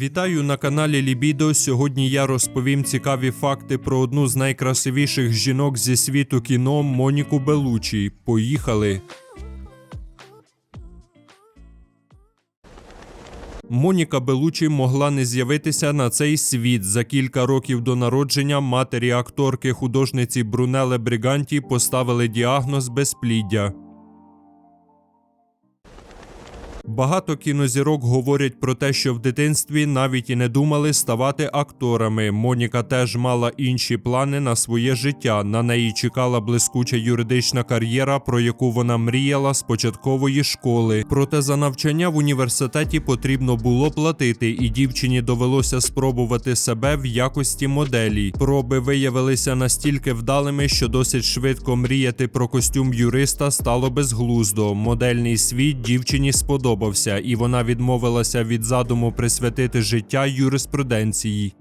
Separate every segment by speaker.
Speaker 1: Вітаю на каналі Лібідо. Сьогодні я розповім цікаві факти про одну з найкрасивіших жінок зі світу кіно Моніку Белучі. Поїхали! Моніка Белучі могла не з'явитися на цей світ за кілька років до народження матері акторки художниці Брунеле Бриганті поставили діагноз безпліддя. Багато кінозірок говорять про те, що в дитинстві навіть і не думали ставати акторами. Моніка теж мала інші плани на своє життя. На неї чекала блискуча юридична кар'єра, про яку вона мріяла з початкової школи. Проте за навчання в університеті потрібно було платити, і дівчині довелося спробувати себе в якості моделі. Проби виявилися настільки вдалими, що досить швидко мріяти про костюм юриста стало безглуздо. Модельний світ дівчині сподобався, і вона відмовилася від задуму присвятити життя юриспруденції.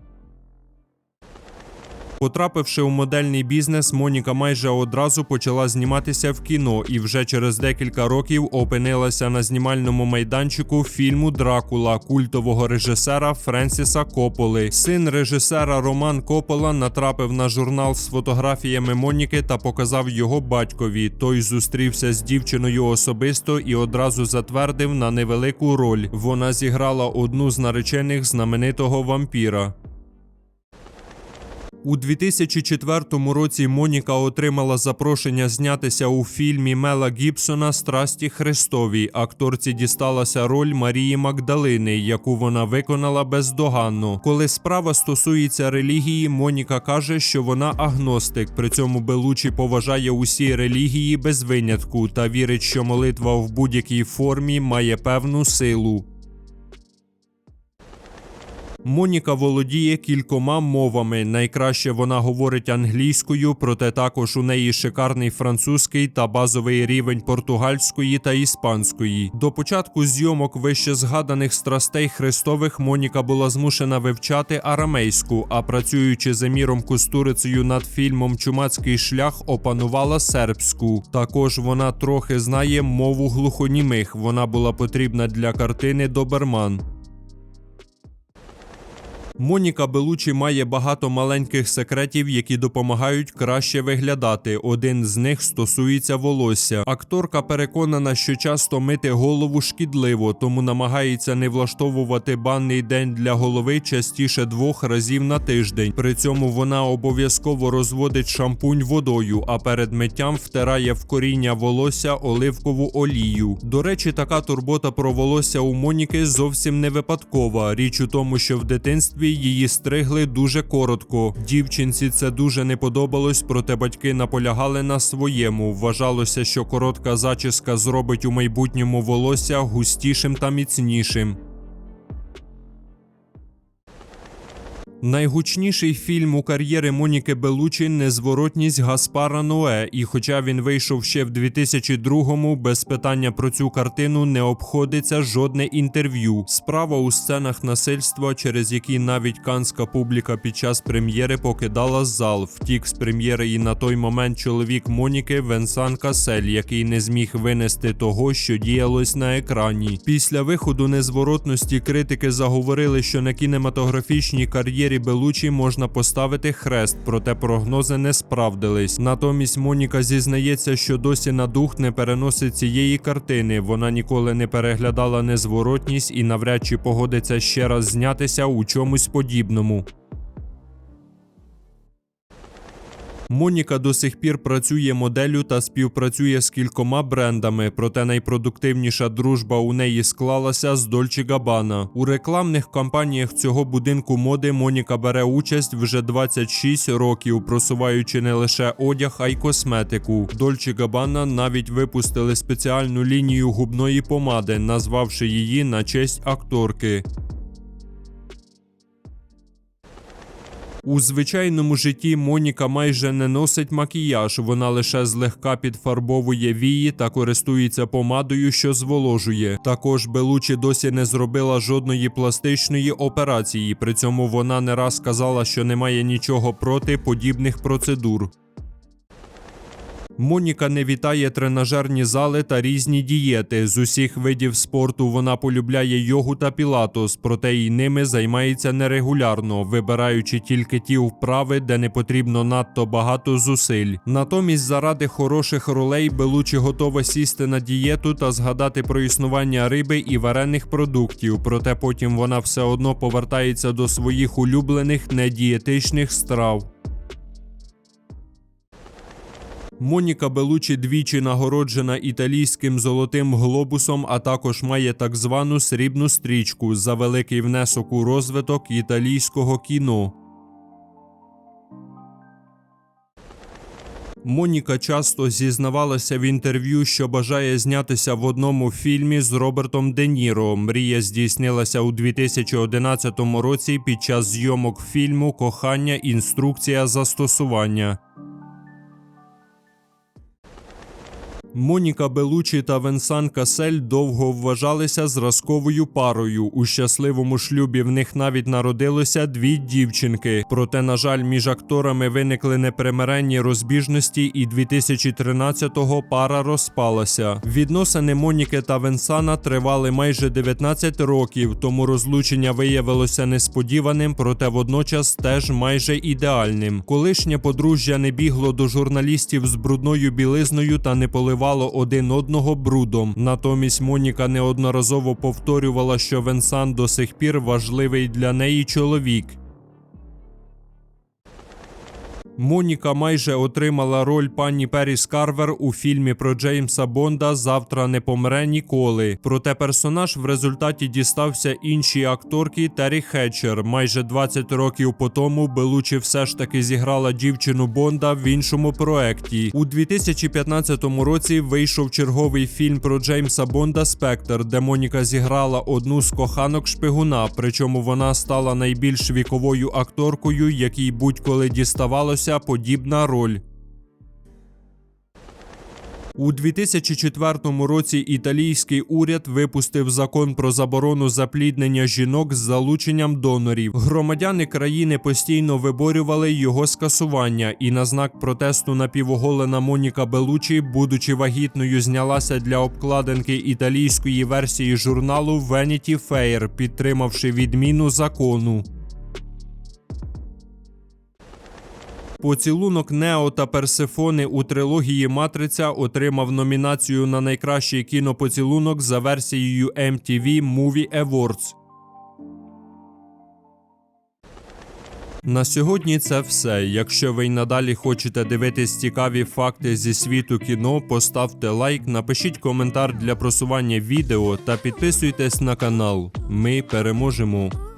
Speaker 1: Потрапивши у модельний бізнес, Моніка майже одразу почала зніматися в кіно і вже через декілька років опинилася на знімальному майданчику фільму Дракула культового режисера Френсіса Кополи. Син режисера Роман Копола натрапив на журнал з фотографіями Моніки та показав його батькові. Той зустрівся з дівчиною особисто і одразу затвердив на невелику роль. Вона зіграла одну з наречених знаменитого вампіра. У 2004 році Моніка отримала запрошення знятися у фільмі Мела Гібсона Страсті Христові. Акторці дісталася роль Марії Магдалини, яку вона виконала бездоганно. Коли справа стосується релігії, Моніка каже, що вона агностик. При цьому Белучі поважає усі релігії без винятку та вірить, що молитва в будь-якій формі має певну силу. Моніка володіє кількома мовами. Найкраще вона говорить англійською, проте також у неї шикарний французький та базовий рівень португальської та іспанської. До початку зйомок вище згаданих страстей Христових Моніка була змушена вивчати арамейську, а працюючи за міром кустурицею над фільмом Чумацький шлях опанувала сербську. Також вона трохи знає мову глухонімих. Вона була потрібна для картини Доберман. Моніка Белучі має багато маленьких секретів, які допомагають краще виглядати. Один з них стосується волосся. Акторка переконана, що часто мити голову шкідливо, тому намагається не влаштовувати банний день для голови частіше двох разів на тиждень. При цьому вона обов'язково розводить шампунь водою, а перед миттям втирає в коріння волосся оливкову олію. До речі, така турбота про волосся у Моніки зовсім не випадкова. Річ у тому, що в дитинстві її стригли дуже коротко. Дівчинці це дуже не подобалось, проте батьки наполягали на своєму. Вважалося, що коротка зачіска зробить у майбутньому волосся густішим та міцнішим. Найгучніший фільм у кар'єри Моніки Белучі Незворотність Гаспара Ное. І хоча він вийшов ще в 2002-му, без питання про цю картину не обходиться жодне інтерв'ю. Справа у сценах насильства, через які навіть канська публіка під час прем'єри покидала зал. Втік з прем'єри і на той момент чоловік Моніки Венсан Касель, який не зміг винести того, що діялось на екрані. Після виходу незворотності критики заговорили, що на кінематографічній кар'єрі Белучі можна поставити хрест, проте прогнози не справдились. Натомість Моніка зізнається, що досі на дух не переносить цієї картини. Вона ніколи не переглядала незворотність і навряд чи погодиться ще раз знятися у чомусь подібному. Моніка до сих пір працює моделлю та співпрацює з кількома брендами, проте найпродуктивніша дружба у неї склалася з Dolce Gabbana. У рекламних кампаніях цього будинку моди Моніка бере участь вже 26 років, просуваючи не лише одяг, а й косметику. Dolce Gabbana навіть випустили спеціальну лінію губної помади, назвавши її на честь акторки. У звичайному житті Моніка майже не носить макіяж, вона лише злегка підфарбовує вії та користується помадою, що зволожує. Також Белучі досі не зробила жодної пластичної операції. При цьому вона не раз сказала, що немає нічого проти подібних процедур. Моніка не вітає тренажерні зали та різні дієти. З усіх видів спорту вона полюбляє йогу та пілатус, проте й ними займається нерегулярно, вибираючи тільки ті вправи, де не потрібно надто багато зусиль. Натомість, заради хороших ролей Белучі готова сісти на дієту та згадати про існування риби і варених продуктів, проте потім вона все одно повертається до своїх улюблених недієтичних страв. Моніка Белучі двічі нагороджена італійським золотим глобусом, а також має так звану срібну стрічку за великий внесок у розвиток італійського кіно. Моніка часто зізнавалася в інтерв'ю, що бажає знятися в одному фільмі з Робертом Де Ніро. Мрія здійснилася у 2011 році під час зйомок фільму Кохання. Інструкція застосування. Моніка Белучі та Венсан Касель довго вважалися зразковою парою. У щасливому шлюбі в них навіть народилося дві дівчинки. Проте, на жаль, між акторами виникли непримиренні розбіжності, і 2013-го пара розпалася. Відносини Моніки та Венсана тривали майже 19 років, тому розлучення виявилося несподіваним, проте водночас теж майже ідеальним. Колишнє подружжя не бігло до журналістів з брудною білизною та не поливало один одного брудом. Натомість Моніка неодноразово повторювала, що Венсан до сих пір важливий для неї чоловік. Моніка майже отримала роль пані Періс Карвер у фільмі про Джеймса Бонда Завтра не помре ніколи. Проте персонаж в результаті дістався іншій акторці Террі Хетчер. Майже 20 років по тому Белучі все ж таки зіграла дівчину Бонда в іншому проекті. У 2015 році вийшов черговий фільм про Джеймса Бонда Спектр, де Моніка зіграла одну з коханок шпигуна. Причому вона стала найбільш віковою акторкою, якій будь-коли діставалося подібна роль. У 2004 році італійський уряд випустив закон про заборону запліднення жінок з залученням донорів. Громадяни країни постійно виборювали його скасування, і на знак протесту напівоголена Моніка Белучі, будучи вагітною, знялася для обкладинки італійської версії журналу Vanity Fair, підтримавши відміну закону. Поцілунок Нео та Персефони у трилогії Матриця отримав номінацію на найкращий кінопоцілунок за версією MTV Movie Awards. На сьогодні це все. Якщо ви й надалі хочете дивитись цікаві факти зі світу кіно, поставте лайк, напишіть коментар для просування відео та підписуйтесь на канал. Ми переможемо.